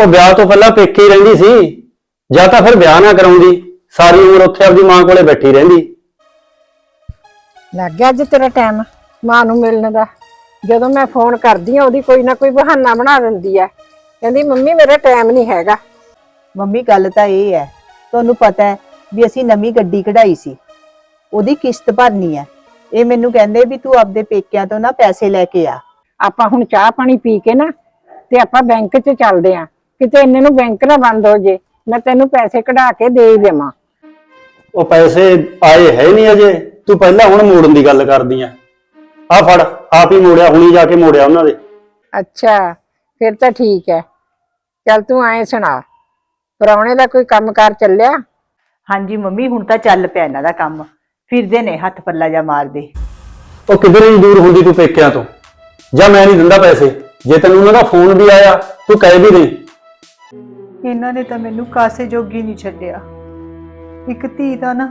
ਉਹ ਵਿਆਹ ਤੋਂ ਪਹਿਲਾਂ ਪੇਕੇ ਹੀ ਰਹਿੰਦੀ ਸੀ ਜਾਂ ਤਾਂ ਫਿਰ ਵਿਆਹ ਨਾ ਕਰਾਉਂਦੀ ਸਾਰੀ ਉਮਰ ਉੱਥੇ ਆਪਦੀ ਮਾਂ ਕੋਲੇ ਬੈਠੀ ਰਹਿੰਦੀ। ਲੱਗ ਗਿਆ ਅੱਜ ਤੇਰਾ ਟਾਈਮ ਮਾਂ ਨੂੰ ਮਿਲਣ ਦਾ। ਜਦੋਂ ਮੈਂ ਫੋਨ ਕਰਦੀ ਆ ਉਹਦੀ ਕੋਈ ਨਾ ਕੋਈ ਬਹਾਨਾ ਬਣਾ ਦਿੰਦੀ ਆ ਕਹਿੰਦੀ ਮੰਮੀ ਮੇਰਾ ਟਾਈਮ ਨਹੀਂ ਹੈਗਾ। ਮੰਮੀ ਗੱਲ ਤਾਂ ਇਹ ਹੈ ਤੁਹਾਨੂੰ ਪਤਾ ਹੈ ਵੀ ਅਸੀਂ ਨਵੀਂ ਗੱਡੀ ਕਢਾਈ ਸੀ। ਉਹਦੀ ਕਿਸ਼ਤ ਭਰਨੀ ਹੈ। ਇਹ ਮੈਨੂੰ ਕਹਿੰਦੇ ਵੀ ਤੂੰ ਆਪਦੇ ਪੇਕਿਆਂ ਤੋਂ ਨਾ ਪੈਸੇ ਲੈ ਕੇ ਆ। ਆਪਾਂ ਹੁਣ ਚਾਹ ਪਾਣੀ ਪੀ ਕੇ ਨਾ ਤੇ ਆਪਾਂ ਬੈਂਕ 'ਚ ਚੱਲਦੇ ਆ ਕਿਤੇ ਇੰਨੇ ਨੂੰ ਬੈਂਕ ਨਾ ਬੰਦ ਹੋ ਜੇ ਮੈਂ ਤੈਨੂੰ ਪੈਸੇ ਕਢਾ ਕੇ ਦੇ ਹੀ ਦੇਵਾਂ। ਉਹ ਪੈਸੇ ਆਏ ਹੈ ਨਹੀਂ ਅਜੇ। ਤੂੰ ਪਹਿਲਾਂ ਹੁਣ ਮੋੜਨ ਦੀ ਗੱਲ ਕਰਦੀ ਆ ਆ ਫੜ ਆਪ ਹੀ ਮੋੜਿਆ ਹੁਣੀ ਜਾ ਕੇ ਮੋੜਿਆ ਉਹਨਾਂ ਦੇ। ਅੱਛਾ ਫਿਰ ਤਾਂ ਠੀਕ ਹੈ ਚੱਲ ਤੂੰ ਐਂ ਸੁਣਾ ਪਰੌਣੇ ਦਾ ਕੋਈ ਕੰਮਕਾਰ ਚੱਲਿਆ? ਹਾਂਜੀ ਮੰਮੀ ਹੁਣ ਤਾਂ ਚੱਲ ਪਿਆ ਇਹਨਾਂ ਦਾ ਕੰਮ। ਫਿਰਦੇ ਨੇ ਹੱਥ ਪੱਲਾ ਜਾ ਮਾਰਦੇ। ਉਹ ਕਿਧਰੇ ਨਹੀਂ ਦੂਰ ਹੁੰਦੀ ਤੂੰ ਪੇਕਿਆਂ ਤੋਂ? ਜਾਂ ਮੈਂ ਨਹੀਂ ਦਿੰਦਾ ਪੈਸੇ? ਜੇ ਤੈਨੂੰ ਉਹਨਾਂ ਦਾ ਫੋਨ ਵੀ ਆਇਆ ਤੂੰ ਕਹਿ ਵੀ ਦੇ। ਇਹਨਾਂ ਨੇ ਤਾਂ ਮੈਨੂੰ ਕਾਸੇ ਜੋਗੀ ਨਹੀਂ ਛੱਡਿਆ। ਇੱਕ ਧੀ ਤਾਂ ਨਾ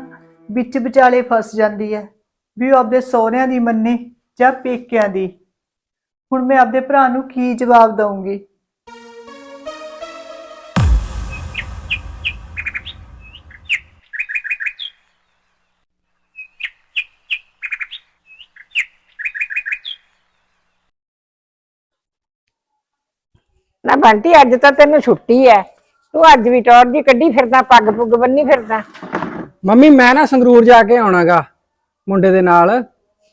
ਵਿੱਚ ਵਿਚਾਲੇ ਫਸ ਜਾਂਦੀ ਹੈ, ਵੀ ਉਹ ਆਪਦੇ ਸਹੁਰਿਆਂ ਦੀ ਮੰਨੇ ਜਾਂ ਪੇਕਿਆਂ ਦੀ। ਹੁਣ ਮੈਂ ਆਪਦੇ ਭਰਾ ਨੂੰ ਕੀ ਜਵਾਬ ਦਵਾਂਗੀ ਨਾ ਬੰਟੀ, ਅੱਜ ਤਾਂ ਤੈਨੂੰ ਛੁੱਟੀ ਐ ਤੂੰ ਅੱਜ ਵੀ ਟੌਰ ਦੀ ਕੱਢੀ ਫਿਰਦਾ ਪੱਗ ਪੁੱਗ ਬੰਨੀ ਫਿਰਦਾ। ਮੰਮੀ ਮੈਂ ਨਾ ਸੰਗਰੂਰ ਜਾ ਕੇ ਆਉਣਾਗਾ ਮੁੰਡੇ ਦੇ ਨਾਲ।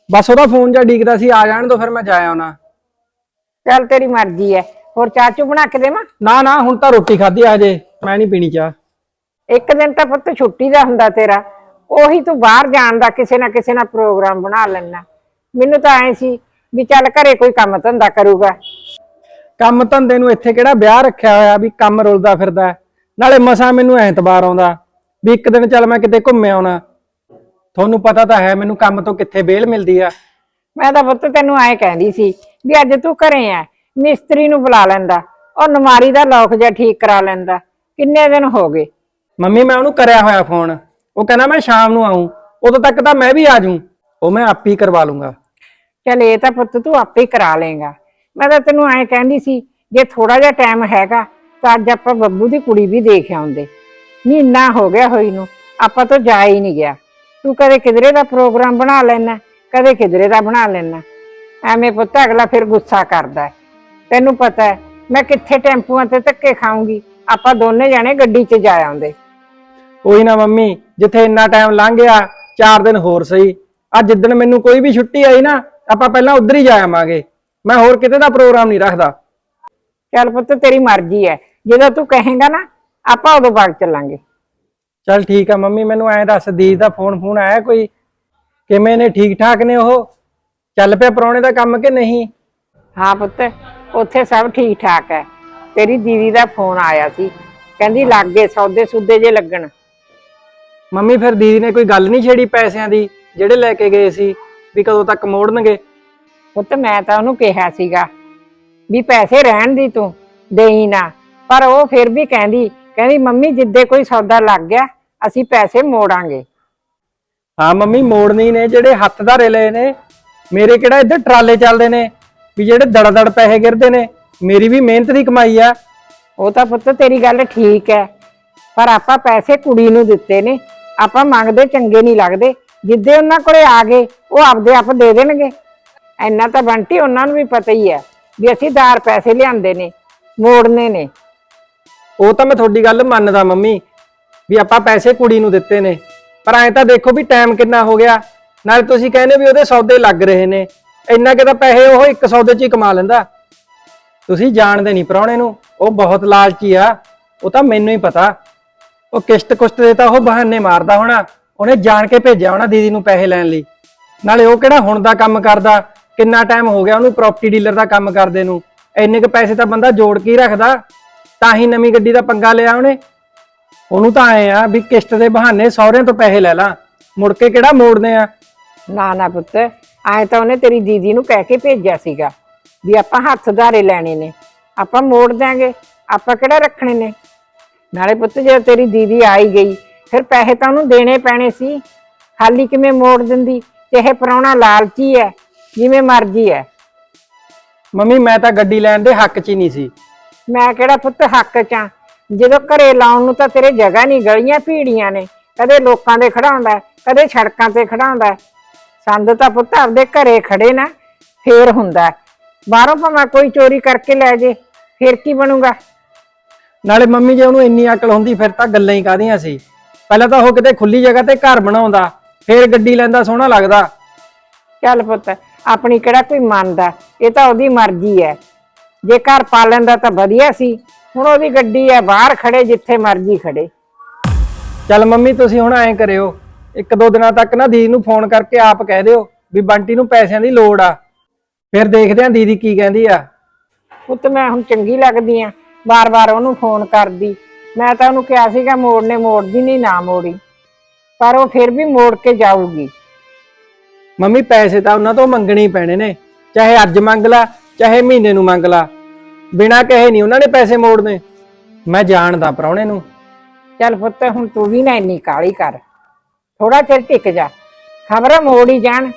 ਬਸ ਉਹਦਾ ਫੋਨ ਜਾਂ ਡੀਕਦਾ ਸੀ ਆ ਜਾਣ ਤੋਂ ਫਿਰ ਮੈਂ ਜਾ ਆਉਣਾ। ਚੱਲ ਤੇਰੀ ਮਰਜ਼ੀ ਐ। ਹੋਰ ਚਾਚੂ ਬਣਾ ਕੇ ਦੇਵਾਂ? ਨਾ ਨਾ ਹੁਣ ਤਾਂ ਰੋਟੀ ਖਾਧੀ ਆ ਹਜੇ ਮੈਂ ਨਹੀਂ ਪੀਣੀ ਚਾਹ। ਇੱਕ ਦਿਨ ਤਾਂ ਪੁੱਤ ਛੁੱਟੀ ਦਾ ਹੁੰਦਾ ਤੇਰਾ। ਉਹੀ ਤੂੰ ਬਾਹਰ ਜਾਣ ਦਾ ਕਿਸੇ ਨਾ ਕਿਸੇ ਨਾਲ ਪ੍ਰੋਗਰਾਮ ਬਣਾ ਲੈਣਾ ਮੈਨੂੰ ਤਾਂ ਐ ਸੀ ਵੀ ਚੱਲ ਘਰੇ ਕੋਈ ਕੰਮ ਧੰਦਾ ਕਰੂਗਾ। ਕੰਮ ਧੰਦੇ ਨੂੰ ਇੱਥੇ ਕਿਹੜਾ ਵਿਆਹ ਰੱਖਿਆ ਹੋਇਆ ਵੀ ਕੰਮ ਰੁਲਦਾ ਫਿਰਦਾ। ਨਾਲੇ ਮਸਾ ਮੈਨੂੰ ਐਤਵਾਰ ਆਉਂਦਾ ਵੀ ਇੱਕ ਦਿਨ ਚੱਲ ਮੈਂ ਕਿਤੇ ਘੁੰਮੇ ਆਉਣਾ। ਤੁਹਾਨੂੰ ਪਤਾ ਤਾਂ ਹੈ ਮੈਨੂੰ ਕੰਮ ਤੋਂ ਕਿੱਥੇ ਵੇਲ ਮਿਲਦੀ ਆ। ਮੈਂ ਤਾਂ ਪੁੱਤ ਤੈਨੂੰ ਐ ਕਹਿੰਦੀ ਸੀ ਵੀ ਅੱਜ ਤੂੰ ਘਰੇ ਆ ਮਿਸਤਰੀ ਨੂੰ ਬੁਲਾ ਲੈਂਦਾ ਉਹ ਨਮਾਰੀ ਦਾ ਲੋਕ ਜਿਹਾ ਠੀਕ ਕਰਾ ਲੈਂਦਾ। ਕਿੰਨੇ ਦਿਨ ਹੋ ਗਏ? ਮੰਮੀ ਮੈਂ ਉਹਨੂੰ ਕਰਿਆ ਹੋਇਆ ਫੋਨ। ਉਹ ਕਹਿੰਦਾ ਮੈਂ ਸ਼ਾਮ ਨੂੰ ਆਉਂ ਉਦੋਂ ਤੱਕ ਤਾਂ ਮੈਂ ਵੀ ਆ ਜਾਊਂ। ਉਹ ਮੈਂ ਆਪ ਹੀ ਕਰਵਾ ਲੂੰਗਾ। ਚੱਲ ਇਹ ਤਾਂ ਪੁੱਤ ਤੂੰ ਆਪੇ ਹੀ ਕਰਾ ਲੇਗਾ ਮੈਂ ਤਾਂ ਤੈਨੂੰ ਐਂ ਕਹਿੰਦੀ ਸੀ, ਜੇ ਥੋੜਾ ਜਿਹਾ ਟਾਈਮ ਹੈਗਾ, ਤਾਂ ਅੱਜ ਆਪਾਂ ਬੱਬੂ ਦੀ ਕੁੜੀ ਵੀ ਦੇਖ ਆਉਂਦੇ। ਮਹੀਨਾ ਹੋ ਗਿਆ ਹੋਈ ਨੂੰ, ਆਪਾਂ ਤੋਂ ਜਾ ਹੀ ਨਹੀਂ ਗਿਆ। ਤੂੰ ਕਦੇ ਕਿਧਰੇ ਦਾ ਪ੍ਰੋਗਰਾਮ ਬਣਾ ਲੈਣਾ ਕਦੇ ਕਿਧਰੇ ਦਾ ਬਣਾ ਲੈਣਾ ਐਵੇਂ ਪੁੱਤ ਅਗਲਾ ਫਿਰ ਗੁੱਸਾ ਕਰਦਾ ਤੈਨੂੰ ਪਤਾ ਹੈ, ਮੈਂ ਕਿੱਥੇ ਟੈਂਪੂਆਂ ਤੇ ਧੱਕੇ ਖਾਉਂਗੀ ਆਪਾਂ ਦੋਨੇ ਜਾਣੇ ਗੱਡੀ 'ਚ ਜਾ ਆਉਂਦੇ। ਉਹੀ ਨਾ ਮੰਮੀ, ਜਿੱਥੇ ਇੰਨਾ ਟਾਈਮ ਲੰਘ ਗਿਆ 4 ਦਿਨ ਹੋਰ ਸਹੀ। ਅੱਜ ਜਿੱਦਣ ਮੈਨੂੰ ਕੋਈ ਵੀ ਛੁੱਟੀ ਆਈ ਨਾ, ਆਪਾਂ ਪਹਿਲਾਂ ਉਧਰ ਹੀ ਜਾ ਆਵਾਂਗੇ। ਮੈਂ ਹੋਰ ਕਿਤੇ ਦਾ ਪ੍ਰੋਗਰਾਮ ਨਹੀਂ ਰੱਖਦਾ। ਚੱਲ ਪੁੱਤ ਤੇਰੀ ਮਰਜ਼ੀ ਹੈ ਜਦੋਂ ਤੂੰ ਕਹੇਂਗਾ ਨਾ ਆਪਾਂ ਉਦੋਂ ਬਾਅਦ ਚੱਲਾਂਗੇ। ਚੱਲ ਠੀਕ ਆ ਮੰਮੀ ਮੈਨੂੰ ਐਂ ਦੱਸ ਦੀ ਦਾ ਫੋਨ ਫੋਨ ਆਇਆ ਕੋਈ? ਕਿਵੇਂ ਨੇ ਠੀਕ ਠਾਕ ਨੇ ਉਹ? ਚੱਲ ਪਿਆ ਪਰੌਣੇ ਦਾ ਕੰਮ ਕਿ ਨਹੀਂ? ਹਾਂ ਪੁੱਤ ਉੱਥੇ ਸਭ ਠੀਕ ਠਾਕ ਹੈ ਤੇਰੀ ਦੀਦੀ ਦਾ ਫੋਨ ਆਇਆ ਸੀ। ਕਹਿੰਦੀ ਲੱਗੇ ਸੌਦੇ ਸੁੱਦੇ ਜੇ ਲੱਗਣ। ਮੰਮੀ ਫਿਰ ਦੀਦੀ ਨੇ ਕੋਈ ਗੱਲ ਨਹੀਂ ਛੇੜੀ ਪੈਸਿਆਂ ਦੀ ਜਿਹੜੇ ਲੈ ਕੇ ਗਏ ਸੀ ਵੀ ਕਦੋਂ ਤੱਕ ਮੋੜਨਗੇ? ਪੁੱਤ ਮੈਂ ਤਾਂ ਉਹਨੂੰ ਕਿਹਾ ਸੀਗਾ ਵੀ ਪੈਸੇ ਰਹਿਣ ਦੀ ਤੂੰ ਦੇਈ ਨਾ। ਪਰ ਉਹ ਫਿਰ ਵੀ ਕਹਿੰਦੀ ਕਹਿੰਦੀ ਮੰਮੀ ਜਿੱਦੇ ਕੋਈ ਸੌਦਾ ਲੱਗ ਗਿਆ ਅਸੀਂ ਪੈਸੇ ਮੋੜਾਂਗੇ। ਹਾਂ ਮੰਮੀ ਮੋੜਨੀ ਨੇ ਜਿਹੜੇ ਹੱਥ ਧਾਰੇ ਲਏ ਨੇ। ਮੇਰੇ ਕਿਹੜਾ ਇੱਧਰ ਟਰਾਲੇ ਚੱਲਦੇ ਨੇ ਵੀ ਜਿਹੜੇ ਦੜ ਦੜ ਪੈਸੇ ਗਿਰਦੇ ਨੇ ਮੇਰੀ ਵੀ ਮਿਹਨਤ ਦੀ ਕਮਾਈ ਆ। ਉਹ ਤਾਂ ਪੁੱਤ ਤੇਰੀ ਗੱਲ ਠੀਕ ਹੈ ਪਰ ਆਪਾਂ ਪੈਸੇ ਕੁੜੀ ਨੂੰ ਦਿੱਤੇ ਨੇ। ਆਪਾਂ ਮੰਗਦੇ ਚੰਗੇ ਨਹੀਂ ਲੱਗਦੇ। ਜਿੱਦੇ ਉਹਨਾਂ ਕੋਲੇ ਆ ਗਏ ਉਹ ਆਪਦੇ ਆਪ ਦੇ ਦੇਣਗੇ। ਇੰਨਾ ਤਾਂ ਬੰਟੀ ਉਹਨਾਂ ਨੂੰ ਵੀ ਪਤਾ ਹੀ ਹੈ ਵੀ ਅਸੀਂ ਦਾਰ ਪੈਸੇ ਲਿਆਂਦੇ ਨੇ, ਮੋੜਨੇ ਨੇ। ਉਹ ਤਾਂ ਮੈਂ ਤੁਹਾਡੀ ਗੱਲ ਮੰਨਦਾ ਮੰਮੀ, ਵੀ ਆਪਾਂ ਪੈਸੇ ਕੁੜੀ ਨੂੰ ਦਿੱਤੇ ਨੇ। ਪਰ ਐਂ ਤਾਂ ਦੇਖੋ ਵੀ ਟਾਈਮ ਕਿੰਨਾ ਹੋ ਗਿਆ। ਨਾਲ ਤੁਸੀਂ ਕਹਿੰਦੇ ਵੀ ਉਹਦੇ ਸੌਦੇ ਲੱਗ ਰਹੇ ਨੇ। ਇੰਨਾ ਕਿ ਤਾਂ ਪੈਸੇ ਉਹ ਇੱਕ ਸੌਦੇ 'ਚ ਹੀ ਕਮਾ ਲੈਂਦਾ। ਤੁਸੀਂ ਜਾਣਦੇ ਨਹੀਂ ਪ੍ਰਾਹੁਣੇ ਨੂੰ, ਉਹ ਬਹੁਤ ਲਾਲਚੀ ਆ। ਉਹ ਤਾਂ ਮੈਨੂੰ ਹੀ ਪਤਾ। ਉਹ ਕਿਸ਼ਤ ਕੁਸ਼ਤ ਦੇ ਤਾਂ ਉਹ ਬਹਾਨੇ ਮਾਰਦਾ ਹੋਣਾ। ਉਹਨੇ ਜਾਣ ਕੇ ਭੇਜਿਆ ਹੋਣਾ ਦੀਦੀ ਨੂੰ ਪੈਸੇ ਲੈਣ ਲਈ। ਨਾਲੇ ਉਹ ਕਿਹੜਾ ਹੁਣ ਦਾ ਕੰਮ ਕਰਦਾ? ਕਿੰਨਾ ਟਾਈਮ ਹੋ ਗਿਆ ਉਹਨੂੰ ਪ੍ਰਾਪਰਟੀ ਡੀਲਰ ਦਾ ਕੰਮ ਕਰਦੇ ਨੂੰ? ਇੰਨੇ ਕੁ ਪੈਸੇ ਤਾਂ ਬੰਦਾ ਜੋੜ ਕੇ ਹੀ ਰੱਖਦਾ। ਤਾਂ ਹੀ ਨਵੀਂ ਗੱਡੀ ਦਾ ਪੰਗਾ ਲਿਆ ਉਹਨੇ। ਉਹਨੂੰ ਤਾਂ ਆਏ ਆ ਵੀ ਕਿਸ਼ਤ ਦੇ ਬਹਾਨੇ ਸਹੁਰਿਆਂ ਤੋਂ ਪੈਸੇ ਲੈ ਲਾਂ। ਮੁੜ ਕੇ ਕਿਹੜਾ ਮੋੜਨੇ ਆ? ਨਾ ਨਾ ਪੁੱਤ ਐ ਤਾਂ ਉਹਨੇ ਤੇਰੀ ਦੀਦੀ ਨੂੰ ਕਹਿ ਕੇ ਭੇਜਿਆ ਸੀਗਾ ਵੀ ਆਪਾਂ ਹੱਥ ਧਾਰੇ ਲੈਣੇ ਨੇ। ਆਪਾਂ ਮੋੜ ਦਿਆਂਗੇ, ਆਪਾਂ ਕਿਹੜਾ ਰੱਖਣੇ ਨੇ? ਨਾਲੇ ਪੁੱਤ ਜੇ ਤੇਰੀ ਦੀਦੀ ਆਈ ਗਈ, ਫਿਰ ਪੈਸੇ ਤਾਂ ਉਹਨੂੰ ਦੇਣੇ ਪੈਣੇ ਸੀ। ਖਾਲੀ ਕਿਵੇਂ ਮੋੜ ਦਿੰਦੀ? ਇਹ ਪ੍ਰਾਹੁਣਾ ਲਾਲਚੀ ਹੈ। ਜਿਵੇਂ ਮਰਜ਼ੀ ਹੈ ਮੰਮੀ ਮੈਂ ਤਾਂ ਗੱਡੀ ਲੈਣ ਦੇ ਹੱਕ 'ਚ ਹੀ ਨਹੀਂ ਸੀ ਮੈਂ ਕਿਹੜਾ ਪੁੱਤ ਹੱਕ ਚ ਆਂ? ਜਦੋਂ ਘਰੇ ਲਾਉਣ ਨੂੰ ਤਾਂ ਤੇਰੇ ਜਗ੍ਹਾ ਨਹੀਂ ਗਲੀਆਂ ਭੀੜੀਆਂ ਨੇ ਕਦੇ ਲੋਕਾਂ ਦੇ ਖੜਾਉਂਦਾ ਹੈ, ਕਦੇ ਸੜਕਾਂ ਤੇ ਖੜਾਉਂਦਾ ਹੈ। ਸੰਦ ਤਾਂ ਪੁੱਤ ਆਪਦੇ ਘਰੇ ਖੜੇ ਨਾ ਫੇਰ ਹੁੰਦਾ ਹੈ। ਬਾਹਰੋਂ ਭਾਵੇਂ ਕੋਈ ਚੋਰੀ ਕਰਕੇ ਲੈ ਜੇ ਫੇਰ ਕੀ ਬਣੂਗਾ ਨਾਲੇ ਮੰਮੀ ਜੇ ਉਹਨੂੰ ਇੰਨੀ ਅਕਲ ਹੁੰਦੀ ਫਿਰ ਤਾਂ ਗੱਲਾਂ ਹੀ ਕਾਹਦੀਆਂ ਸੀ ਪਹਿਲਾਂ ਤਾਂ ਉਹ ਕਿਤੇ ਖੁੱਲੀ ਜਗ੍ਹਾ ਤੇ ਘਰ ਬਣਾਉਂਦਾ ਫਿਰ ਗੱਡੀ ਲੈਂਦਾ ਸੋਹਣਾ ਲੱਗਦਾ ਚੱਲ ਪੁੱਤ ਆਪਣੀ ਕਿਹੜਾ ਕੋਈ ਮੰਨਦਾ ਇਹ ਤਾਂ ਉਹਦੀ ਮਰਜ਼ੀ ਹੈ। ਜੇ ਘਰ ਪਾ ਲੈਂਦਾ ਤਾਂ ਵਧੀਆ ਸੀ ਹੁਣ ਉਹਦੀ ਗੱਡੀ ਹੈ ਬਾਹਰ ਖੜੇ ਜਿੱਥੇ ਮਰਜ਼ੀ ਖੜੇ। ਚੱਲ ਮੰਮੀ ਤੁਸੀਂ ਹੁਣ ਐਂ ਕਰਿਓ ਇੱਕ ਦੋ ਦਿਨਾਂ ਤੱਕ ਨਾ ਦੀਦੀ ਨੂੰ ਫੋਨ ਕਰਕੇ ਆਪ ਕਹਿ ਦਿਓ ਵੀ ਬੰਟੀ ਨੂੰ ਪੈਸਿਆਂ ਦੀ ਲੋੜ ਆ। ਫਿਰ ਦੇਖਦੇ ਆਂ ਦੀਦੀ ਕੀ ਕਹਿੰਦੀ ਆ। ਪੁੱਤ ਮੈਂ ਹੁਣ ਚੰਗੀ ਲੱਗਦੀ ਆ ਬਾਰ-ਬਾਰ ਉਹਨੂੰ ਫੋਨ ਕਰਦੀ। ਮੈਂ ਤਾਂ ਉਹਨੂੰ ਕਿਹਾ ਸੀਗਾ ਮੋੜਨੇ ਮੋੜਦੀ ਨਹੀਂ ਨਾ ਮੋੜੀ। ਪਰ ਉਹ ਫਿਰ ਵੀ ਮੋੜ ਕੇ ਜਾਊਗੀ। ਮੰਮੀ ਪੈਸੇ ਤਾਂ ਉਹਨਾਂ ਤੋਂ ਮੰਗਣੇ ਹੀ ਪੈਣੇ ਨੇ। ਚਾਹੇ ਅੱਜ ਮੰਗ ਲਾ, ਚਾਹੇ ਮਹੀਨੇ ਨੂੰ ਮੰਗ ਲਾ। ਬਿਨਾਂ ਕਹੇ ਨਹੀਂ ਉਹਨਾਂ ਨੇ ਪੈਸੇ ਮੋੜਨੇ। ਮੈਂ ਜਾਣਦਾ ਪ੍ਰਾਹੁਣੇ ਨੂੰ। ਚੱਲ ਪੁੱਤ, ਹੁਣ ਤੂੰ ਵੀ ਨਾ ਇੰਨੀ ਕਾਲੀ ਕਰ। ਥੋੜਾ ਚਿਰ ਟਿਕ ਜਾ। ਖਬਰ ਮੋੜ ਹੀ ਜਾਣ।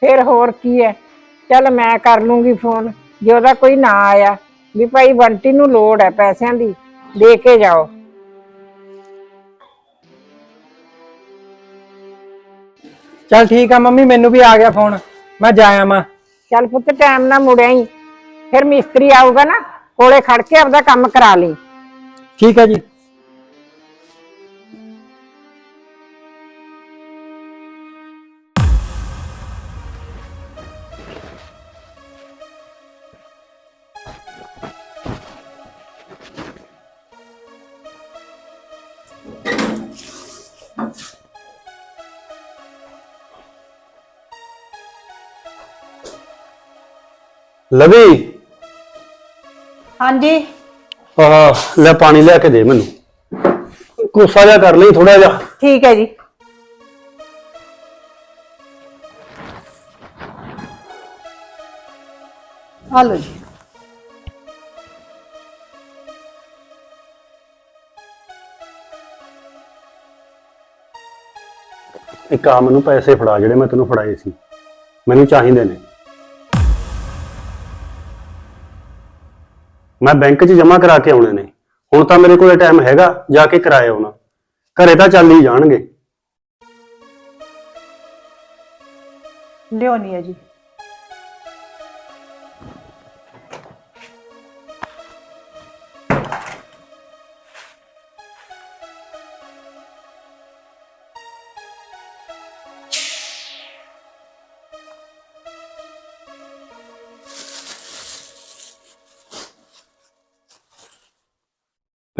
ਫਿਰ ਹੋਰ ਕੀ ਹੈ ਚੱਲ ਮੈਂ ਕਰ ਲੂੰਗੀ ਫੋਨ, ਜੇ ਉਹਦਾ ਕੋਈ ਨਾ ਆਇਆ। ਵੀ ਭਾਈ ਬੰਟੀ ਨੂੰ ਲੋੜ ਹੈ ਪੈਸਿਆਂ ਦੀ, ਦੇ ਕੇ ਜਾਓ। ਚੱਲ ਠੀਕ ਆ ਮੰਮੀ ਮੈਨੂੰ ਵੀ ਆ ਗਿਆ ਫੋਨ। ਮੈਂ ਜਾ ਆਵਾਂ। ਚੱਲ ਪੁੱਤ ਟਾਈਮ ਨਾਲ ਮੁੜਿਆ ਹੀ ਫਿਰ ਮਿਸਤਰੀ ਆਊਗਾ ਨਾ ਕੋਲੇ ਖੜ ਕੇ ਆਪਦਾ ਕੰਮ ਕਰਾ ਲਈ। ਠੀਕ ਹੈ ਜੀ। ਲਵੀ? ਹਾਂਜੀ। ਆਹ ਲੈ ਪਾਣੀ ਲਿਆ ਕੇ ਦੇ ਮੈਨੂੰ। ਕੋਸਾ ਜਿਹਾ ਕਰ ਲਈ ਥੋੜਾ ਜਿਹਾ। ਠੀਕ ਹੈ ਜੀ। ਆ ਲਓ ਜੀ। ਇੱਕ ਆ ਮੈਨੂੰ ਪੈਸੇ ਫੜਾ ਜਿਹੜੇ ਮੈਂ ਤੈਨੂੰ ਫੜਾਏ ਸੀ। ਮੈਨੂੰ ਚਾਹੀਦੇ ਨੇ। ਮੈਂ ਬੈਂਕ 'ਚ ਜਮ੍ਹਾਂ ਕਰਾ ਕੇ ਆਉਣੇ ਨੇ। ਹੁਣ ਤਾਂ ਮੇਰੇ ਕੋਲ ਟਾਈਮ ਹੈਗਾ, ਜਾ ਕੇ ਕਰਾਏ ਆਉਣਾ ਘਰੇ ਤਾਂ ਚੱਲ ਹੀ ਜਾਣਗੇ। ਲਿਓਨੀ ਹੈ ਜੀ।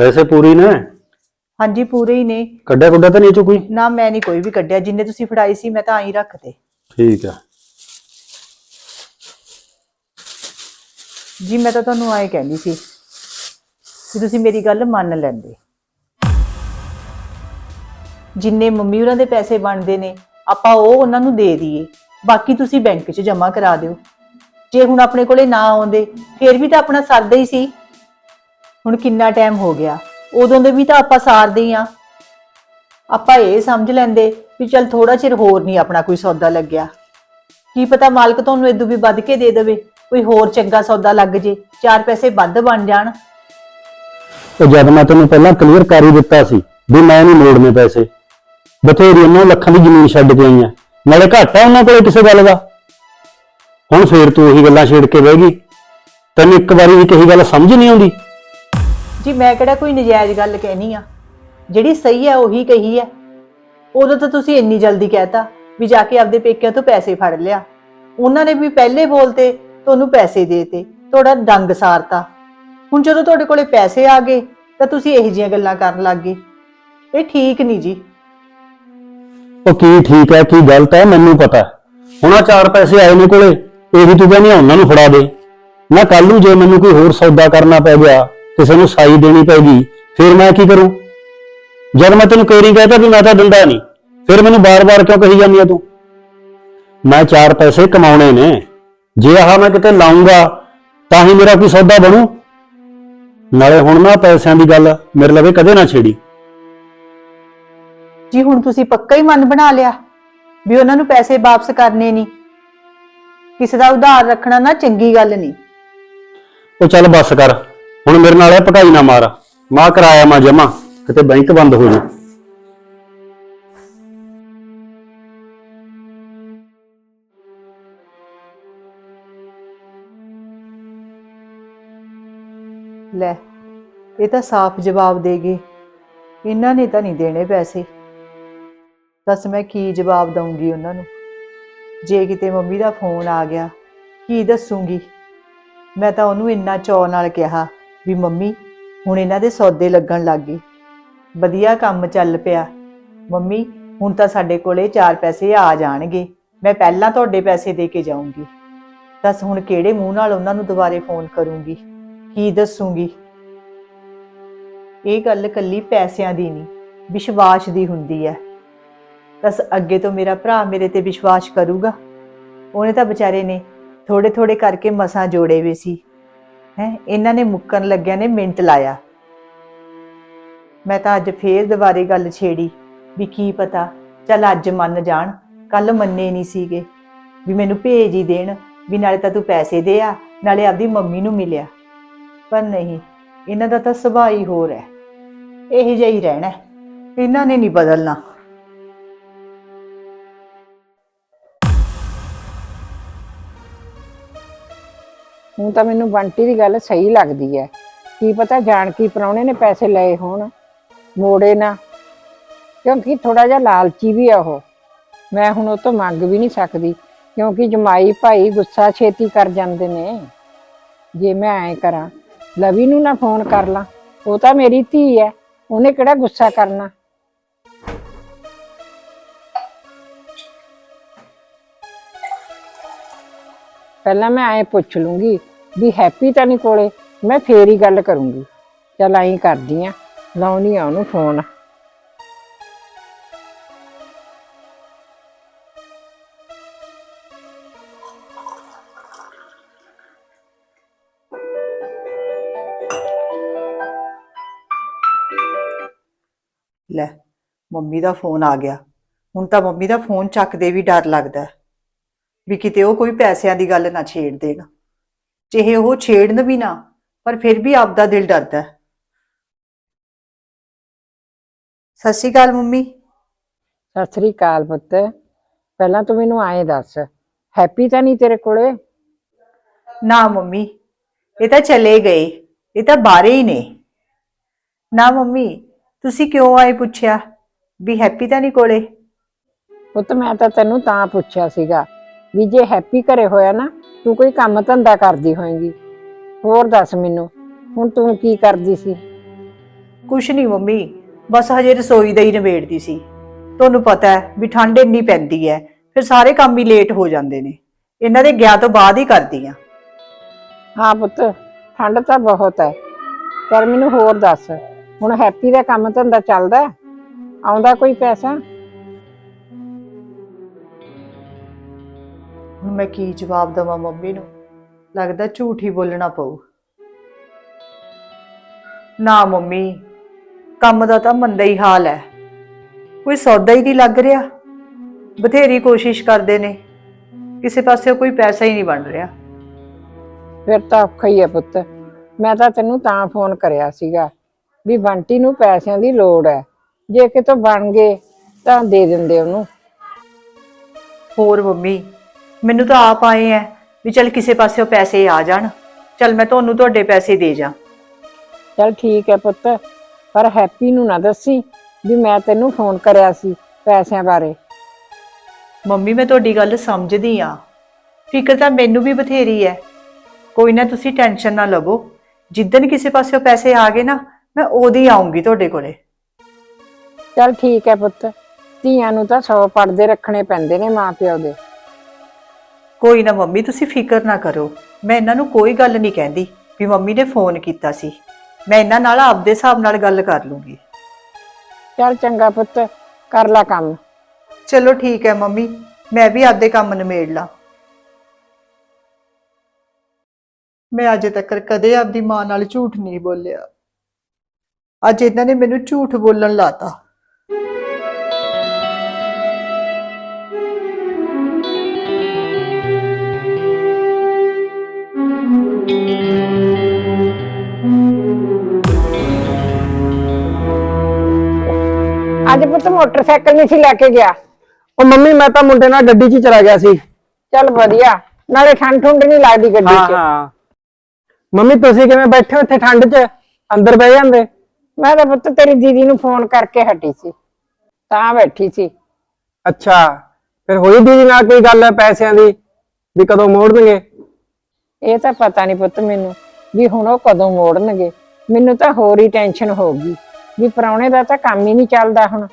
ਪੈਸੇ ਪੂਰੀ ਨੇ? ਹਾਂਜੀ ਪੂਰੇ ਹੀ ਨੇ। ਕੱਢਿਆ ਕੁੱਡਾ ਤਾਂ ਨਹੀਂ ਚੋ ਕੋਈ ਨਾ ਮੈਂ ਨਹੀਂ ਕੋਈ ਵੀ ਕੱਢਿਆ। ਜਿੰਨੇ ਤੁਸੀਂ ਫੜਾਈ ਸੀ ਮੈਂ ਤਾਂ ਆਈ ਰੱਖਤੇ ਠੀਕ ਆ। ਜੀ ਮੈਂ ਤਾਂ ਤੁਹਾਨੂੰ ਆਏ ਕਹਿੰਦੀ ਸੀ ਕਿ ਤੁਸੀਂ ਮੇਰੀ ਗੱਲ ਮੰਨ ਲੈਂਦੇ। ਜਿੰਨੇ ਮੰਮੀ ਉਹਨਾਂ ਦੇ ਪੈਸੇ ਬਣਦੇ ਨੇ ਆਪਾਂ ਉਹ ਉਹਨਾਂ ਨੂੰ ਦੇ ਦਈਏ। ਬਾਕੀ ਤੁਸੀਂ ਬੈਂਕ 'ਚ ਜਮ੍ਹਾਂ ਕਰਾ ਦਿਓ। ਜੇ ਹੁਣ ਆਪਣੇ ਕੋਲੇ ਨਾ ਆਉਂਦੇ ਫਿਰ ਵੀ ਤਾਂ ਆਪਣਾ ਸਰਦਾ ਹੀ ਸੀ। ਹੁਣ ਕਿੰਨਾ ਟਾਈਮ ਹੋ ਗਿਆ? ਉਦੋਂ ਦੇ ਵੀ ਤਾਂ ਆਪਾਂ ਸਾਰਦੇ ਹੀ ਆ ਆਪਾਂ ਇਹ ਸਮਝ ਲੈਂਦੇ ਵੀ ਚਲ ਥੋੜਾ ਚਿਰ ਹੋਰ ਨਹੀਂ ਆਪਣਾ ਕੋਈ ਸੌਦਾ ਲੱਗਿਆ। ਕੀ ਪਤਾ ਮਾਲਕ ਤੁਹਾਨੂੰ ਇਦੋਂ ਵੀ ਵੱਧ ਕੇ ਦੇ ਦੇਵੇ, ਕੋਈ ਹੋਰ ਚੰਗਾ ਸੌਦਾ ਲੱਗ ਜੇ, ਚਾਰ ਪੈਸੇ ਵੱਧ ਬਣ ਜਾਣ। ਉਹ ਜਦ ਮੈਂ ਤੈਨੂੰ ਪਹਿਲਾਂ ਕਲੀਅਰ ਕਰ ਹੀ ਦਿੱਤਾ ਸੀ ਵੀ ਮੈਂ ਨਹੀਂ ਮੋੜਨੇ ਪੈਸੇ। ਬਥੇਰੀ ਉਹਨਾਂ ਲੱਖਾਂ ਦੀ ਜ਼ਮੀਨ ਛੱਡ ਕੇ ਆਈਆਂ ਨਾਲੇ ਘਾਟਾ ਉਹਨਾਂ ਕੋਲੇ ਕਿਸੇ ਗੱਲ ਦਾ। ਹੁਣ ਫੇਰ ਤੂੰ ਉਹੀ ਗੱਲਾਂ ਛੇੜ ਕੇ ਬਹਿ ਗਈ। ਤੈਨੂੰ ਇੱਕ ਵਾਰੀ ਵੀ ਕਹੀ ਗੱਲ ਸਮਝ ਨਹੀਂ ਆਉਂਦੀ। ਜੀ ਮੈਂ ਕਿਹੜਾ ਕੋਈ ਨਜਾਇਜ਼ ਗੱਲ ਕਹਿਣੀ ਆ? ਜਿਹੜੀ ਸਹੀ ਹੈ ਉਹੀ ਕਹੀ ਹੈ ਉਦੋਂ ਤਾਂ ਤੁਸੀਂ ਇੰਨੀ ਜਲਦੀ ਕਹਿਤਾ ਵੀ ਜਾ ਕੇ ਆਪਦੇ ਪੇਕਿਆਂ ਤੋਂ ਪੈਸੇ ਫੜ ਲਿਆ। ਉਹਨਾਂ ਨੇ ਵੀ ਪਹਿਲੇ ਬੋਲਤੇ ਤੁਹਾਨੂੰ ਪੈਸੇ ਦੇਤੇ ਤੁਹਾਡਾ ਡੰਗ ਸਾਰਤਾ। ਹੁਣ ਜਦੋਂ ਤੁਹਾਡੇ ਕੋਲੇ ਪੈਸੇ ਆ ਗਏ, ਤਾਂ ਤੁਸੀਂ ਇਹੋ ਜਿਹੀਆਂ ਗੱਲਾਂ ਕਰਨ ਲੱਗ ਗਏ। ਇਹ ਠੀਕ ਨਹੀਂ ਜੀ। ਉਹ ਕੀ ਠੀਕ ਹੈ, ਕੀ ਗਲਤ ਹੈ, ਮੈਨੂੰ ਪਤਾ। ਹੈ। ਹੁਣ ਆ ਚਾਰ ਪੈਸੇ ਆਏ ਨੇ ਕੋਲੇ, ਇਹੀ ਤੂੰ ਕਹਿੰਦੀ ਆ, ਉਹਨਾਂ ਨੂੰ ਫੜਾ ਦੇ। ਮੈਂ ਕੱਲ ਨੂੰ ਜੇ ਮੈਨੂੰ ਕੋਈ ਹੋਰ ਸੌਦਾ ਕਰਨਾ ਪੈ ਗਿਆ ਕਿਸੇ ਨੂੰ ਸਾਈ ਦੇਣੀ ਪੈਗੀ। ਫਿਰ ਮੈਂ ਕੀ ਕਰੂੰ? ਜਦ ਮੈਂ ਤੈਨੂੰ ਕੇਰੀ ਕਹਤਾ ਵੀ ਮੈਂ ਤਾਂ ਦਿੰਦਾ ਨਹੀਂ ਫਿਰ ਮੈਨੂੰ ਬਾਰ-ਬਾਰ ਕਿਉਂ ਕਹੀ ਜਾਂਦੀ ਆ ਤੂੰ? ਮੈਂ ਚਾਰ ਪੈਸੇ ਕਮਾਉਣੇ ਨੇ। ਜੇ ਆਹ ਮੈਂ ਕਿਤੇ ਲਾਉਂਗਾ ਤਾਂ ਹੀ ਮੇਰਾ ਕੋਈ ਸੌਦਾ ਬਣੂ। ਨਾਲੇ ਹੁਣ ਨਾ ਪੈਸਿਆਂ ਦੀ ਗੱਲ ਮੇਰੇ ਲਵੇ ਕਦੇ ਨਾ ਛੇੜੀ। ਜੀ ਹੁਣ ਤੁਸੀਂ ਪੱਕਾ ਹੀ ਮਨ ਬਣਾ ਲਿਆ ਵੀ ਉਹਨਾਂ ਨੂੰ ਪੈਸੇ ਵਾਪਸ ਕਰਨੇ ਨਹੀਂ। ਕਿਸੇ ਦਾ ਉਧਾਰ ਰੱਖਣਾ ਨਾ ਚੰਗੀ ਗੱਲ ਨਹੀਂ। ਉਹ ਚੱਲ ਬੱਸ ਕਰ। ਹੁਣ ਮੇਰੇ ਨਾਲ ਇਹ ਪਟਾਈ ਨਾ ਮਾਰ। ਮਾਂ ਕਰਾਇਆ ਮੈਂ ਜਮਾ, ਕਿਤੇ ਬੈਂਕ ਬੰਦ ਹੋ ਜੇ ਲੈ, ਇਹ ਤਾਂ ਸਾਫ਼ ਜਵਾਬ ਦੇ ਗਏ ਇਹਨਾਂ ਨੇ ਤਾਂ ਨਹੀਂ ਦੇਣੇ ਪੈਸੇ। ਦੱਸ ਮੈਂ ਕੀ ਜਵਾਬ ਦਊਂਗੀ ਉਹਨਾਂ ਨੂੰ? ਜੇ ਕਿਤੇ ਮੰਮੀ ਦਾ ਫੋਨ ਆ ਗਿਆ, ਕੀ ਦੱਸੂਗੀ? ਮੈਂ ਤਾਂ ਉਹਨੂੰ ਇੰਨਾ ਚੌ ਨਾਲ ਕਿਹਾ। ਵੀ ਮੰਮੀ, ਹੁਣ ਇਹਨਾਂ ਦੇ ਸੌਦੇ ਲੱਗਣ ਲੱਗ ਗਏ। ਵਧੀਆ ਕੰਮ ਚੱਲ ਪਿਆ। ਮੰਮੀ, ਹੁਣ ਤਾਂ ਸਾਡੇ ਕੋਲੇ ਚਾਰ ਪੈਸੇ ਆ ਜਾਣਗੇ। ਮੈਂ ਪਹਿਲਾਂ ਤੁਹਾਡੇ ਪੈਸੇ ਦੇ ਕੇ ਜਾਊਂਗੀ। ਦੱਸ ਹੁਣ ਕਿਹੜੇ ਮੂੰਹ ਨਾਲ ਉਹਨਾਂ ਨੂੰ ਦੁਬਾਰੇ ਫੋਨ ਕਰੂੰਗੀ? ਕੀ ਦੱਸੂਗੀ? ਇਹ ਗੱਲ ਕੱਲੀ ਪੈਸਿਆਂ ਦੀ ਨਹੀਂ, ਵਿਸ਼ਵਾਸ ਦੀ ਹੁੰਦੀ ਹੈ ਬਸ ਅੱਗੇ ਤੋਂ ਮੇਰਾ ਭਰਾ ਮੇਰੇ ਤੇ ਵਿਸ਼ਵਾਸ ਕਰੂਗਾ? ਉਹਨੇ ਤਾਂ ਵਿਚਾਰੇ ਨੇ ਥੋੜੇ ਥੋੜੇ ਕਰਕੇ ਮਸਾਂ ਜੋੜੇ ਵੇ ਸੀ। ਹੈ, ਇਹਨਾਂ ਨੇ ਮੁੱਕਣ ਲੱਗਿਆ ਨੇ ਮਿੰਟ ਲਾਇਆ। ਮੈਂ ਤਾਂ ਅੱਜ ਫੇਰ ਦੁਬਾਰੇ ਗੱਲ ਛੇੜੀ, ਵੀ ਕੀ ਪਤਾ, ਚੱਲ ਅੱਜ ਮੰਨ ਜਾਣ, ਕੱਲ ਮੰਨੇ ਨਹੀਂ ਸੀਗੇ, ਵੀ ਮੈਨੂੰ ਭੇਜ ਹੀ ਦੇਣ, ਵੀ ਨਾਲੇ ਤਾਂ ਤੂੰ ਪੈਸੇ ਦੇ ਆ, ਨਾਲੇ ਆਪਦੀ ਮੰਮੀ ਨੂੰ ਮਿਲਿਆ। ਪਰ ਨਹੀਂ, ਇਹਨਾਂ ਦਾ ਤਾਂ ਸੁਭਾਅ ਹੀ ਹੋਰ ਹੈ, ਇਹੋ ਜਿਹਾ ਹੀ ਰਹਿਣਾ ਇਹਨਾਂ ਨੇ ਨਹੀਂ ਬਦਲਣਾ। ਹੁਣ ਤਾਂ ਮੈਨੂੰ ਬੰਟੀ ਦੀ ਗੱਲ ਸਹੀ ਲੱਗਦੀ ਹੈ ਕੀ ਪਤਾ ਜਾਣ ਕੀ ਪ੍ਰਾਹੁਣੇ ਨੇ ਪੈਸੇ ਲਏ ਹੋਣ। ਮੋੜੇ ਨਾ। ਕਿਉਂਕਿ ਥੋੜਾ ਜਿਹਾ ਲਾਲਚੀ ਵੀ ਆ ਉਹ। ਮੈਂ ਹੁਣ ਉਹ ਤੋਂ ਮੰਗ ਵੀ ਨਹੀਂ ਸਕਦੀ, ਕਿਉਂਕਿ ਜਮਾਈ ਭਾਈ ਗੁੱਸਾ ਛੇਤੀ ਕਰ ਜਾਂਦੇ ਨੇ। ਜੇ ਮੈਂ ਐ ਕਰਾਂ, ਲਵੀ ਨੂੰ ਨਾ ਫੋਨ ਕਰ ਲਾਂ। ਉਹ ਤਾਂ ਮੇਰੀ ਧੀ ਹੈ ਉਹਨੇ ਕਿਹੜਾ ਗੁੱਸਾ ਕਰਨਾ? ਪਹਿਲਾਂ ਮੈਂ ਐ ਪੁੱਛ ਲੂੰਗੀ ਵੀ ਹੈਪੀ ਤਾਂ ਨਹੀਂ ਕੋਲੇ, ਮੈਂ ਫੇਰ ਹੀ ਗੱਲ ਕਰੂੰਗੀ। ਚੱਲ ਐਂ ਕਰਦੀ ਆ ਲਾਉਣੀ ਆ ਉਹਨੂੰ ਫੋਨ ਲੈ, ਮੰਮੀ ਦਾ ਫੋਨ ਆ ਗਿਆ। ਹੁਣ ਤਾਂ ਮੰਮੀ ਦਾ ਫੋਨ ਚੱਕਦੇ ਵੀ ਡਰ ਲੱਗਦਾ ਹੈ, ਵੀ ਕਿਤੇ ਉਹ ਕੋਈ ਪੈਸਿਆਂ ਦੀ ਗੱਲ ਨਾ ਛੇੜ ਦੇਣ। ਚਾਹੇ ਉਹ ਛੇੜਨ ਵੀ ਨਾ ਪਰ ਫਿਰ ਵੀ ਆਪਦਾ ਦਿਲ ਡਰਦਾ ਹੈ। ਸਤਿ ਸ਼੍ਰੀ ਅਕਾਲ ਮੰਮੀ। ਸਤਿ ਸ੍ਰੀ ਅਕਾਲ ਪੁੱਤ। ਪਹਿਲਾਂ ਤੂੰ ਮੈਨੂੰ ਐਂ ਦੱਸ ਹੈਪੀ ਤਾਂ ਨਹੀਂ ਤੇਰੇ ਕੋਲੇ? ਨਾ ਮੰਮੀ ਇਹ ਤਾਂ ਚਲੇ ਗਏ ਇਹ ਤਾਂ ਬਾਹਰੇ ਹੀ ਨੇ। ਨਾ ਮੰਮੀ ਤੁਸੀਂ ਕਿਉਂ ਆਏ ਪੁੱਛਿਆ ਵੀ ਹੈਪੀ ਤਾਂ ਨਹੀਂ ਕੋਲੇ? ਪੁੱਤ ਮੈਂ ਤਾਂ ਤੈਨੂੰ ਤਾਂ ਪੁੱਛਿਆ ਸੀਗਾ ਵੀ ਜੇ ਹੈਪੀ ਘਰੇ ਹੋਇਆ ਨਾ ਤੂੰ ਕੋਈ ਕੰਮ ਧੰਦਾ ਕਰਦੀ ਹੋਏਂਗੀ। ਹੋਰ ਦੱਸ ਮੈਨੂੰ ਹੁਣ ਤੂੰ ਕੀ ਕਰਦੀ ਸੀ? ਕੁਛ ਨਹੀਂ ਮੰਮੀ ਬਸ ਹਜੇ ਰਸੋਈ ਦਾ ਹੀ ਨਿਬੇੜਦੀ ਸੀ। ਤੁਹਾਨੂੰ ਪਤਾ ਹੈ ਵੀ ਠੰਡ ਇੰਨੀ ਪੈਂਦੀ ਹੈ ਫਿਰ ਸਾਰੇ ਕੰਮ ਹੀ ਲੇਟ ਹੋ ਜਾਂਦੇ ਨੇ। ਇਹਨਾਂ ਦੇ ਗਿਆ ਤੋਂ ਬਾਅਦ ਹੀ ਕਰਦੀ ਆ ਹਾਂ ਪੁੱਤ ਠੰਡ ਤਾਂ ਬਹੁਤ ਹੈ। ਪਰ ਮੈਨੂੰ ਹੋਰ ਦੱਸ ਹੁਣ ਹੈਪੀ ਦਾ ਕੰਮ ਧੰਦਾ ਚੱਲਦਾ ਹੈ? ਆਉਂਦਾ ਕੋਈ ਪੈਸਾ? ਮੈਂ ਕੀ ਜਵਾਬ ਦਵਾਂ ਮੰਮੀ ਨੂੰ? ਲੱਗਦਾ ਝੂਠ ਹੀ ਬੋਲਣਾ ਪਊ। ਨਾ ਮੰਮੀ ਕੰਮ ਦਾ ਤਾਂ ਮੰਦਾ ਹੀ ਹਾਲ ਹੈ। ਕੋਈ ਸੌਦਾ ਹੀ ਨਹੀਂ ਲੱਗ ਰਿਹਾ। ਬਥੇਰੀ ਕੋਸ਼ਿਸ਼ ਕਰਦੇ ਨੇ। ਕਿਸੇ ਪਾਸੇ ਕੋਈ ਪੈਸਾ ਹੀ ਨਹੀਂ ਬਣ ਰਿਹਾ। ਫਿਰ ਤਾਂ ਔਖਾ ਹੀ ਹੈ ਪੁੱਤ। ਮੈਂ ਤਾਂ ਤੈਨੂੰ ਤਾਂ ਫੋਨ ਕਰਿਆ ਸੀਗਾ ਵੀ ਬੰਟੀ ਨੂੰ ਪੈਸਿਆਂ ਦੀ ਲੋੜ ਹੈ। ਜੇ ਕਿਤੋਂ ਬਣ ਗਏ ਤਾਂ ਦੇ ਦਿੰਦੇ ਉਹਨੂੰ। ਹੋਰ ਮੰਮੀ ਮੈਨੂੰ ਤਾਂ ਆਪ ਆਏ ਐ ਵੀ ਚਲ ਕਿਸੇ ਪਾਸਿਓਂ ਪੈਸੇ ਆ ਜਾਣ। ਚਲ ਮੈਂ ਤੁਹਾਨੂੰ ਤੁਹਾਡੇ ਪੈਸੇ ਦੇ ਜਾ। ਚਲ ਠੀਕ ਹੈ ਪੁੱਤ ਪਰ ਹੈਪੀ ਨੂੰ ਨਾ ਦੱਸੀ ਵੀ ਮੈਂ ਤੈਨੂੰ ਫੋਨ ਕਰਿਆ ਸੀ ਪੈਸਿਆਂ ਬਾਰੇ। ਮੰਮੀ ਮੈਂ ਤੁਹਾਡੀ ਗੱਲ ਸਮਝਦੀ ਆ। ਫਿਕਰ ਤਾਂ ਮੈਨੂੰ ਵੀ ਬਥੇਰੀ ਐ। ਕੋਈ ਨਾ ਤੁਸੀਂ ਟੈਨਸ਼ਨ ਨਾ ਲਵੋ। ਜਿੱਦਨ ਕਿਸੇ ਪਾਸਿਓਂ ਪੈਸੇ ਆ ਗਏ ਨਾ ਮੈਂ ਉਹਦੀ ਆਉਂਗੀ ਤੁਹਾਡੇ ਕੋਲੇ। ਚਲ ਠੀਕ ਹੈ ਪੁੱਤ ਧੀਆਂ ਨੂੰ ਤਾਂ ਸੌ ਪੜਦੇ ਰੱਖਣੇ ਪੈਂਦੇ ਨੇ ਮਾਂ ਪਿਓ ਦੇ। ਕੋਈ ਨਾ ਮੰਮੀ ਤੁਸੀਂ ਫਿਕਰ ਨਾ ਕਰੋ। ਮੈਂ ਇਹਨਾਂ ਨੂੰ ਕੋਈ ਗੱਲ ਨਹੀਂ ਕਹਿੰਦੀ ਵੀ ਮੰਮੀ ਨੇ ਫੋਨ ਕੀਤਾ ਸੀ। ਮੈਂ ਇਹਨਾਂ ਨਾਲ ਆਪਦੇ ਹਿਸਾਬ ਨਾਲ ਗੱਲ ਕਰ ਲੂੰਗੀ। ਚਲ ਚੰਗਾ ਪੁੱਤ ਕਰ ਲੈ ਕੰਮ। ਚਲੋ ਠੀਕ ਹੈ ਮੰਮੀ ਮੈਂ ਵੀ ਆਪਦੇ ਕੰਮ ਨਿਮੇੜ ਲਾਂ। ਮੈਂ ਅਜੇ ਤੱਕ ਕਦੇ ਆਪਦੀ ਮਾਂ ਨਾਲ ਝੂਠ ਨਹੀਂ ਬੋਲਿਆ। ਅੱਜ ਇਹਨਾਂ ਨੇ ਮੈਨੂੰ ਝੂਠ ਬੋਲਣ ਲਾਤਾ। ਅੱਜ ਪੁੱਤ ਮੋਟਰਸਾਈਕਲ ਨਹੀਂ ਸੀ ਲੈ ਕੇ ਗਿਆ। ਉਹ ਮੰਮੀ ਮੈਂ ਤਾਂ ਮੁੰਡੇ ਨਾਲ ਗੱਡੀ 'ਚ ਹੀ ਚਲਾ ਗਿਆ ਸੀ। ਚੱਲ ਵਧੀਆ ਨਾਲੇ ਠੰਡ ਠੁੰਡ ਨਹੀਂ ਲੱਗਦੀ ਗੱਡੀ ਹਾਂ 'ਚ। ਹਾਂ ਮੰਮੀ ਤੁਸੀਂ ਕਿਵੇਂ ਬੈਠੇ ਹੋ ਇੱਥੇ ਠੰਡ 'ਚ? ਅੰਦਰ ਬਹਿ ਜਾਂਦੇ। ਮੈਂ ਤਾਂ ਪੁੱਤ ਤੇਰੀ ਦੀਦੀ ਨੂੰ ਫੋਨ ਕਰਕੇ ਹਟੀ ਸੀ। ਤਾਂ ਬੈਠੀ ਸੀ। ਅੱਛਾ ਫਿਰ ਹੋਈ ਦੀਦੀ ਨਾਲ ਕੋਈ ਗੱਲ ਹੈ ਪੈਸਿਆਂ ਦੀ ਵੀ ਕਦੋਂ ਮੋੜਨਗੇ? ਇਹ ਤਾਂ ਪਤਾ ਨਹੀਂ ਪੁੱਤ ਮੈਨੂੰ ਵੀ ਹੁਣ ਉਹ ਕਦੋਂ ਮੋੜਨਗੇ। ਮੈਨੂੰ ਤਾਂ ਹੋਰ ਹੀ ਟੈਨਸ਼ਨ ਹੋ ਗਈ। ਵੀ ਪ੍ਰਾਹੁਣੇ ਦਾ ਤਾਂ ਕੰਮ ਹੀ ਨਹੀਂ ਚੱਲਦਾ ਹੁਣ।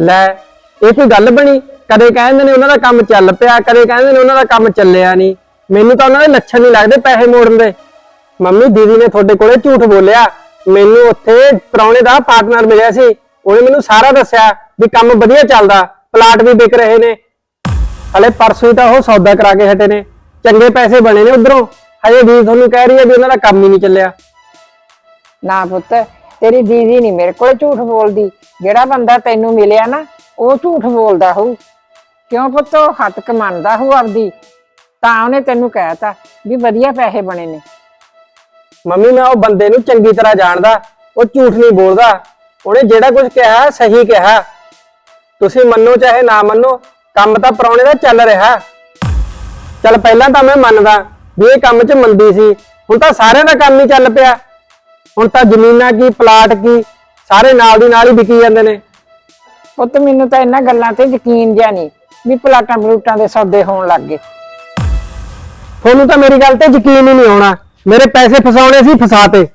ਲੈ ਇਹ ਕੋਈ ਗੱਲ ਬਣੀ? ਕਦੇ ਕਹਿੰਦੇ ਨੇ ਉਹਨਾਂ ਦਾ ਕੰਮ ਚੱਲ ਪਿਆ ਕਦੇ ਕਹਿੰਦੇ ਨੇ ਉਹਨਾਂ ਦਾ ਕੰਮ ਚੱਲਿਆ ਨਹੀਂ। ਮੈਨੂੰ ਤਾਂ ਉਹਨਾਂ ਦੇ ਲੱਛਣ ਨਹੀਂ ਲੱਗਦੇ ਪੈਸੇ ਮੋੜਨ ਦੇ। ਮੰਮੀ ਦੀਦੀ ਨੇ ਤੁਹਾਡੇ ਕੋਲੇ ਝੂਠ ਬੋਲਿਆ। ਮੈਨੂੰ ਉੱਥੇ ਪ੍ਰਾਹੁਣੇ ਦਾ ਪਾਰਟਨਰ ਮਿਲਿਆ ਸੀ। ਉਹਨੇ ਮੈਨੂੰ ਸਾਰਾ ਦੱਸਿਆ ਵੀ ਕੰਮ ਵਧੀਆ ਚੱਲਦਾ ਪਲਾਟ ਵੀ ਵਿਕ ਰਹੇ ਨੇ। ਹਲੇ ਪਰਸੋਂ ਹੀ ਤਾਂ ਉਹ ਸੌਦਾ ਕਰਾ ਕੇ ਹਟੇ ਨੇ। ਚੰਗੇ ਪੈਸੇ ਬਣੇ ਨੇ ਉਧਰੋਂ। ਹਜੇ ਵੀ ਤੁਹਾਨੂੰ ਕਹਿ ਰਹੀ ਹੈ ਵੀ ਉਹਨਾਂ ਦਾ ਕੰਮ ਹੀ ਨਹੀਂ ਚੱਲਿਆ। ਨਾ ਪੁੱਤ ਤੇਰੀ ਦੀਦੀ ਨਹੀਂ ਮੇਰੇ ਕੋਲ ਝੂਠ ਬੋਲਦੀ। ਜਿਹੜਾ ਬੰਦਾ ਤੈਨੂੰ ਮਿਲਿਆ ਨਾ, ਉਹ ਝੂਠ ਬੋਲਦਾ ਹੋਊ। ਕਿਉਂ ਪੁੱਤ, ਉਹ ਹੱਥ ਕਮਾਉਂਦਾ ਹੋਊ ਆਪਦੀ। ਤਾਂ ਉਹਨੇ ਤੈਨੂੰ ਕਹਿਤਾ ਵੀ ਵਧੀਆ ਪੈਸੇ ਬਣੇ ਨੇ। ਮੰਮੀ, ਮੈਂ ਉਹ ਬੰਦੇ ਨੂੰ ਚੰਗੀ ਤਰ੍ਹਾਂ ਜਾਣਦਾ, ਉਹ ਝੂਠ ਨਹੀਂ ਬੋਲਦਾ। ਉਹਨੇ ਜਿਹੜਾ ਕੁਝ ਕਿਹਾ, ਸਹੀ ਕਿਹਾ। ਤੁਸੀਂ ਮੰਨੋ ਚਾਹੇ ਨਾ ਮੰਨੋ, ਕੰਮ ਤਾਂ ਪਰੌਣੇ ਦਾ ਚੱਲ ਰਿਹਾ। ਚੱਲ, ਪਹਿਲਾਂ ਤਾਂ ਮੈਂ ਮੰਨਦਾ ਵੀ ਇਹ ਕੰਮ 'ਚ ਮੰਦੀ ਸੀ। ਹੁਣ ਤਾਂ ਸਾਰਿਆਂ ਦਾ ਕੰਮ ਹੀ ਚੱਲ ਪਿਆ। ਹੁਣ ਤਾਂ ਜ਼ਮੀਨਾਂ ਕੀ ਪਲਾਟ ਕੀ ਸਾਰੇ ਨਾਲ ਦੀ ਨਾਲ ਹੀ ਵਿਕੀ ਜਾਂਦੇ ਨੇ। ਪੁੱਤ ਮੈਨੂੰ ਤਾਂ ਇਹਨਾਂ ਗੱਲਾਂ ਤੇ ਯਕੀਨ ਜਿਆ ਨਹੀਂ ਵੀ ਪਲਾਟਾਂ ਪਲੂਟਾਂ ਦੇ ਸੌਦੇ ਹੋਣ ਲੱਗ ਗਏ। ਤੁਹਾਨੂੰ ਤਾਂ ਮੇਰੀ ਗੱਲ ਤੇ ਯਕੀਨ ਹੀ ਨਹੀਂ ਆਉਣਾ। ਮੇਰੇ ਪੈਸੇ ਫਸਾਉਣੇ ਸੀ ਫਸਾਤੇ